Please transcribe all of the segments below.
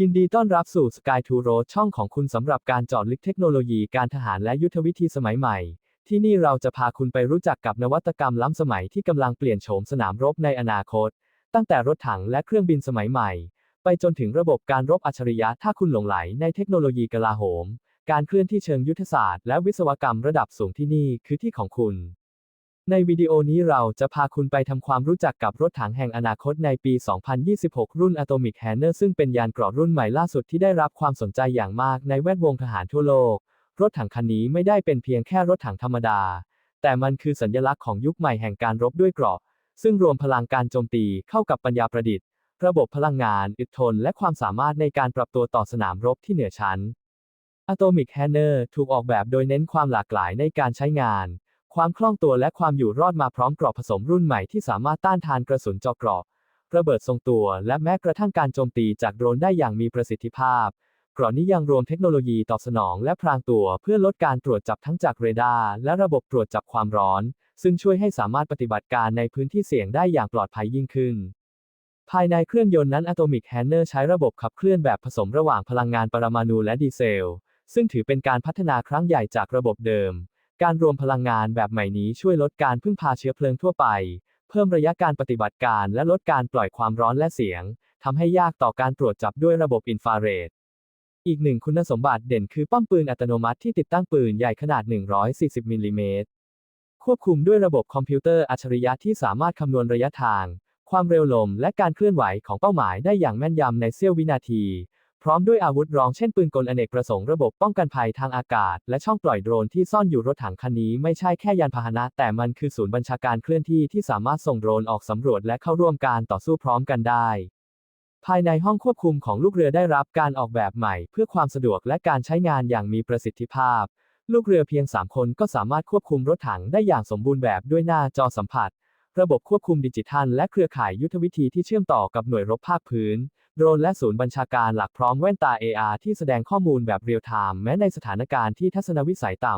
ยินดีต้อนรับสู่ Sky to Road ช่องของคุณสำหรับการเจาะลึกเทคโนโลยีการทหารและยุทธวิธีสมัยใหม่ ที่นี่เราจะพาคุณไปรู้จักกับนวัตกรรมล้ำสมัยที่กำลังเปลี่ยนโฉมสนามรบในอนาคต ตั้งแต่รถถังและเครื่องบินสมัยใหม่ ไปจนถึงระบบการรบอัจฉริยะถ้าคุณหลงไหลในเทคโนโลยีกลาโหม การเคลื่อนที่เชิงยุทธศาสตร์และวิศวกรรมระดับสูงที่นี่คือที่ของคุณ ในวิดีโอนี้เราจะพาคุณไปทำความรู้จักกับรถถังแห่งอนาคตในปี 2026 รุ่น Atomic Hammer ซึ่งเป็นยานเกราะรุ่นใหม่ล่าสุดที่ได้รับความสนใจอย่างมากในแวดวงทหารทั่วโลก รถถังคันนี้ไม่ได้เป็นเพียงแค่รถถังธรรมดา แต่มันคือสัญลักษณ์ของยุคใหม่แห่งการรบด้วยเกราะ ซึ่งรวมพลังการโจมตีเข้ากับปัญญาประดิษฐ์ ระบบพลังงาน อึดทน และความสามารถในการปรับตัวต่อสนามรบที่เหนือชั้น Atomic Hammer ถูกออกแบบโดยเน้นความหลากหลายในการใช้งาน ความคล่องตัวและความอยู่รอดมาพร้อมกราะผสมรุ่นใหม่ที่สามารถต้านทานกระสุนเจาะกราะระเบิดทรงตัว และแม้กระทั่งการโจมตีจากโดรนได้อย่างมีประสิทธิภาพกราะนี้ยังรวมเทคโนโลยีตอบสนองและพรางตัวเพื่อลดการตรวจจับทั้งจากเรดาร์และระบบตรวจจับความร้อน ซึ่งช่วยให้สามารถปฏิบัติการในพื้นที่เสี่ยงได้อย่างปลอดภัยยิ่งขึ้น ภายในเครื่องยนต์นั้น Atomic Hammer ใช้ระบบขับเคลื่อนแบบผสมระหว่างพลังงานปรมาณูและดีเซล ซึ่งถือเป็นการพัฒนาครั้งใหญ่จากระบบเดิม การรวมพลังงานแบบใหม่นี้ช่วยลดการพึ่งพาเชื้อเพลิงทั่วไป เพิ่มระยะการปฏิบัติการและลดการปล่อยความร้อนและเสียง ทำให้ยากต่อการตรวจจับด้วยระบบอินฟราเรด อีกหนึ่งคุณสมบัติเด่นคือป้อมปืนอัตโนมัติที่ติดตั้งปืนใหญ่ขนาด 140มิลลิเมตร ควบคุมด้วยระบบคอมพิวเตอร์อัจฉริยะที่สามารถคำนวณระยะทาง ความเร็วลม และการเคลื่อนไหวของเป้าหมายได้อย่างแม่นยำในเสี้ยววินาที พร้อมด้วยอาวุธรองเช่นปืนกลอเนกประสงค์ระบบป้องกันภัยทางอากาศ และช่องปล่อยโดรนที่ซ่อนอยู่รถถังคันนี้ไม่ใช่แค่ยานพาหนะ แต่มันคือศูนย์บัญชาการเคลื่อนที่ที่สามารถส่งโดรนออกสำรวจและเข้าร่วมการต่อสู้พร้อมกันได้ ภายในห้องควบคุมของลูกเรือได้รับการออกแบบใหม่ เพื่อความสะดวกและการใช้งานอย่างมีประสิทธิภาพ ลูกเรือเพียง 3 คนก็สามารถควบคุมรถถังได้อย่างสมบูรณ์แบบด้วยหน้าจอสัมผัส ระบบควบคุมดิจิทัล และเครือข่ายยุทธวิธีที่เชื่อมต่อกับหน่วยรบภาคพื้น โดรนและศูนย์บัญชาการหลักพร้อมแว่นตา AR ที่แสดงข้อมูลแบบเรียลไทม์แม้ในสถานการณ์ที่ทัศนวิสัยต่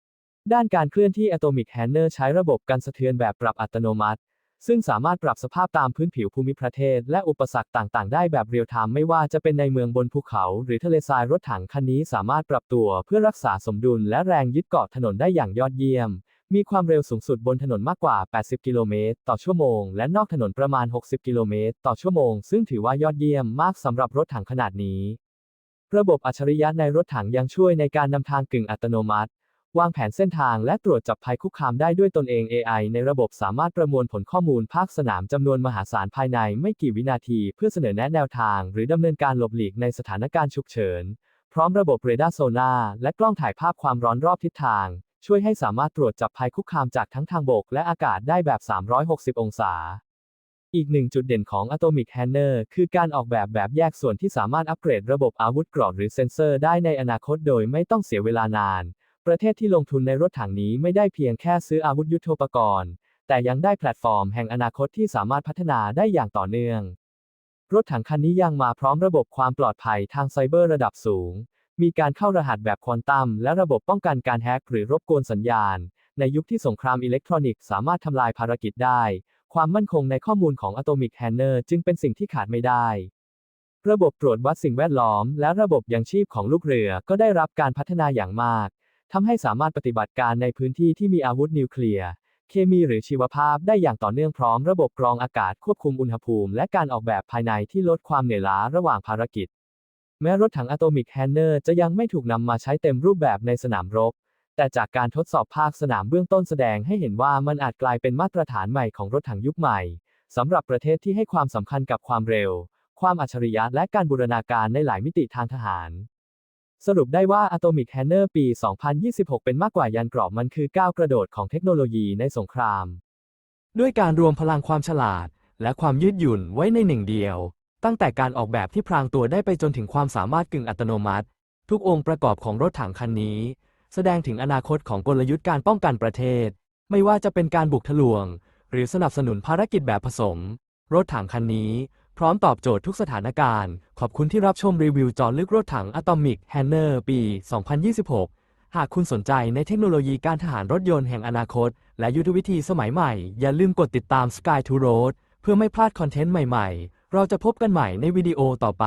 ำ ด้านการเคลื่อนที่ Atomic Hammer ใช้ระบบกันสะเทือนแบบปรับอัตโนมัติ ซึ่งสามารถปรับสภาพตามพื้นผิวภูมิประเทศ และอุปสรรคต่างๆ ได้แบบเรียลไทม์ไม่ว่าจะเป็นในเมืองบนภูเขา หรือทะเลทรายรถถังคันนี้สามารถปรับตัวเพื่อรักษาสมดุลและแรงยึดเกาะถนนได้อย่างยอดเยี่ยม มีความเร็วสูงสุดบนถนนมากกว่า 80 กิโลเมตรต่อชั่วโมง และนอกถนนประมาณ 60 กิโลเมตรต่อชั่วโมง ซึ่งถือว่ายอดเยี่ยมมากสำหรับรถถังขนาดนี้ ระบบอัจฉริยะในรถถังยังช่วยในการนำทางกึ่งอัตโนมัติ วางแผนเส้นทางและตรวจจับภัยคุกคามได้ด้วยตนเอง AI ในระบบสามารถประมวลผลข้อมูลภาคสนามจำนวนมหาศาลภายในไม่กี่วินาที เพื่อเสนอแนะแนวทาง หรือดำเนินการหลบหลีกในสถานการณ์ฉุกเฉิน พร้อมระบบเรดาร์โซนาร์และกล้องถ่ายภาพความร้อนรอบทิศทาง ช่วยให้สามารถตรวจจับภัยคุกคามจากทั้งทางบกและอากาศได้แบบ 360 องศา อีกหนึ่งจุดเด่นของ Atomic Hammer คือการออกแบบแบบแยกส่วนที่สามารถอัปเกรดระบบอาวุธเกราะหรือเซ็นเซอร์ได้ในอนาคตโดยไม่ต้องเสียเวลานาน ประเทศที่ลงทุนในรถถังนี้ไม่ได้เพียงแค่ซื้ออาวุธยุทโธปกรณ์ แต่ยังได้แพลตฟอร์มแห่งอนาคตที่สามารถพัฒนาได้อย่างต่อเนื่อง รถถังคันนี้ยังมาพร้อมระบบความปลอดภัยทางไซเบอร์ระดับสูง มีการเข้ารหัสแบบควอนตัมและระบบป้องกันการแฮกหรือรบกวนสัญญาณ ในยุคที่สงครามอิเล็กทรอนิกส์สามารถทำลายภารกิจได้ ความมั่นคงในข้อมูลของ Atomic Hammer จึงเป็นสิ่งที่ขาดไม่ได้ ระบบตรวจวัดสิ่งแวดล้อม และระบบยังชีพของลูกเรือก็ได้รับการพัฒนาอย่างมากทำให้สามารถปฏิบัติการในพื้นที่ที่มีอาวุธนิวเคลียร์เคมีหรือชีวภาพได้อย่างต่อเนื่องพร้อมระบบกรองอากาศควบคุมอุณหภูมิ และการออกแบบภายในที่ลดความเหนื่อยล้าระหว่างภารกิจ แม้รถถัง Atomic Hammer จะยังไม่ถูกนำมาใช้เต็มรูปแบบในสนามรบ แต่จากการทดสอบภาคสนามเบื้องต้นแสดงให้เห็นว่ามันอาจกลายเป็นมาตรฐานใหม่ของรถถังยุคใหม่สำหรับประเทศที่ให้ความสำคัญกับความเร็ว ความอัจฉริยะและการบูรณาการในหลายมิติทางทหาร สรุปได้ว่า Atomic Hammer ปี 2026 เป็นมากกว่ายานเกราะมันคือก้าวกระโดดของเทคโนโลยีในสงคราม ด้วยการรวมพลังความฉลาด และความยืดหยุ่นไว้ในหนึ่งเดียว ตั้งแต่การออกแบบที่พรางตัวได้ไปจนถึงความสามารถกึ่งอัตโนมัติ ทุกองค์ประกอบของรถถังคันนี้ แสดงถึงอนาคตของกลยุทธ์การป้องกันประเทศ ไม่ว่าจะเป็นการบุกทะลวง หรือสนับสนุนภารกิจแบบผสม รถถังคันนี้ พร้อมตอบโจทย์ทุกสถานการณ์ ขอบคุณที่รับชมรีวิวจอลึกรถถัง Atomic Hammer ปี 2026หากคุณสนใจในเทคโนโลยีการทหารรถยนต์แห่งอนาคต และยุทธวิธีสมัยใหม่ อย่าลืมกดติดตาม Sky to Road เพื่อไม่พลาดคอนเทนต์ใหม่ ๆ เราจะพบกันใหม่ในวิดีโอต่อไป